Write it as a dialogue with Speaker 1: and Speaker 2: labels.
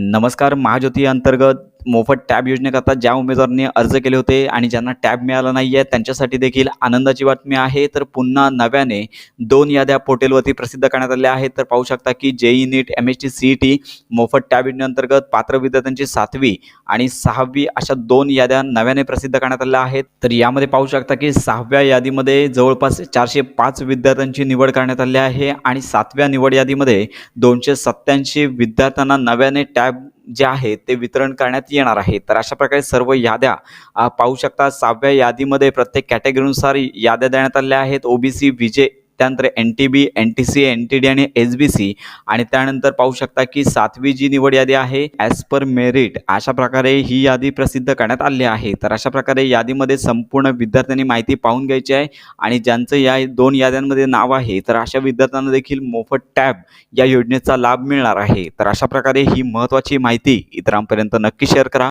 Speaker 1: नमस्कार महाज्योती अंतर्गत मोफत टॅब योजनेकरता ज्या उमेदवारांनी अर्ज केले होते आणि ज्यांना टॅब मिळाला नाही आहे त्यांच्यासाठी देखील आनंदाची बातमी आहे. तर पुन्हा नव्याने दोन याद्या पोर्टलवरती प्रसिद्ध करण्यात आल्या आहेत. तर पाहू शकता की JEE NEET M S T C E T मोफत टॅब योजनेअंतर्गत पात्र विद्यार्थ्यांची सातवी आणि सहावी अशा दोन याद्या नव्याने प्रसिद्ध करण्यात आल्या आहेत. तर यामध्ये पाहू शकता की सहाव्या यादीमध्ये जवळपास चारशे पाच विद्यार्थ्यांची निवड करण्यात आली आहे आणि सातव्या निवड यादीमध्ये दोनशे सत्त्याऐंशी विद्यार्थ्यांना नव्याने टॅब जे आहे ते वितरण करण्यात येणार आहे. तर अशा प्रकारे सर्व याद्या पाहू शकता. सहाव्या यादीमध्ये प्रत्येक कॅटेगरीनुसार याद्या देण्यात आल्या आहेत. ओबीसी विजय त्यानंतर N T B N T C N T D आणि एस बी सी आणि त्यानंतर पाहू शकता की सातवी जी निवड यादी आहे ॲज पर मेरिट अशा प्रकारे ही यादी प्रसिद्ध करण्यात आली आहे. तर अशा प्रकारे यादीमध्ये संपूर्ण विद्यार्थ्यांनी माहिती पाहून घ्यायची आहे आणि ज्यांचं या दोन याद्यांमध्ये नाव आहे तर अशा विद्यार्थ्यांना देखील मोफत टॅब या योजनेचा लाभ मिळणार आहे. तर अशा प्रकारे ही महत्त्वाची माहिती इतरांपर्यंत नक्की शेअर करा.